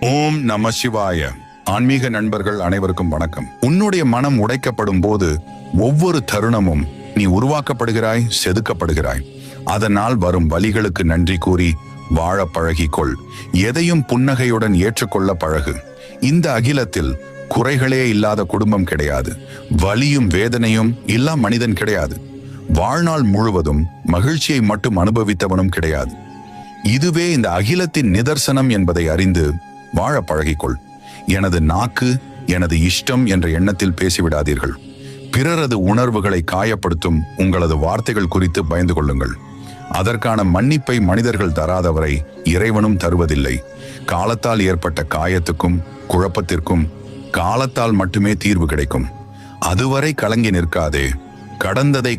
ஓம் நம சிவாய. ஆன்மீக நண்பர்கள் அனைவருக்கும் வணக்கம். உன்னுடைய மனம் உடைக்கப்படும் போது ஒவ்வொரு தருணமும் நீ உருவாக்கப்படுகிறாய் செதுக்கப்படுகிறாய். அதனால் வரும் வலிகளுக்கு நன்றி கூறி வாழ பழகிக்கொள். எதையும் புன்னகையுடன் ஏற்றுக்கொள்ள பழகு. இந்த அகிலத்தில் குறைகளே இல்லாத குடும்பம் கிடையாது. வலியும் வேதனையும் இல்லா மனிதன் கிடையாது. வாழ்நாள் முழுவதும் மகிழ்ச்சியை மட்டும் அனுபவித்தவனும் கிடையாது. இதுவே இந்த அகிலத்தின் நிதர்சனம் என்பதை அறிந்து வாழ பழகிக்கொள். எனது நாக்கு எனது இஷ்டம் என்ற எண்ணத்தில் பேசிவிடாதீர்கள். பிறரது உணர்வுகளை காயப்படுத்தும் உங்களது வார்த்தைகள் குறித்து பயந்து கொள்ளுங்கள். அதற்கான மன்னிப்பை மனிதர்கள் தராதவரை இறைவனும் தருவதில்லை. காலத்தால் ஏற்பட்ட காயத்துக்கும் குழப்பத்திற்கும் காலத்தால் மட்டுமே தீர்வு கிடைக்கும். அதுவரை கலங்கி நிற்காதே. கடந்ததை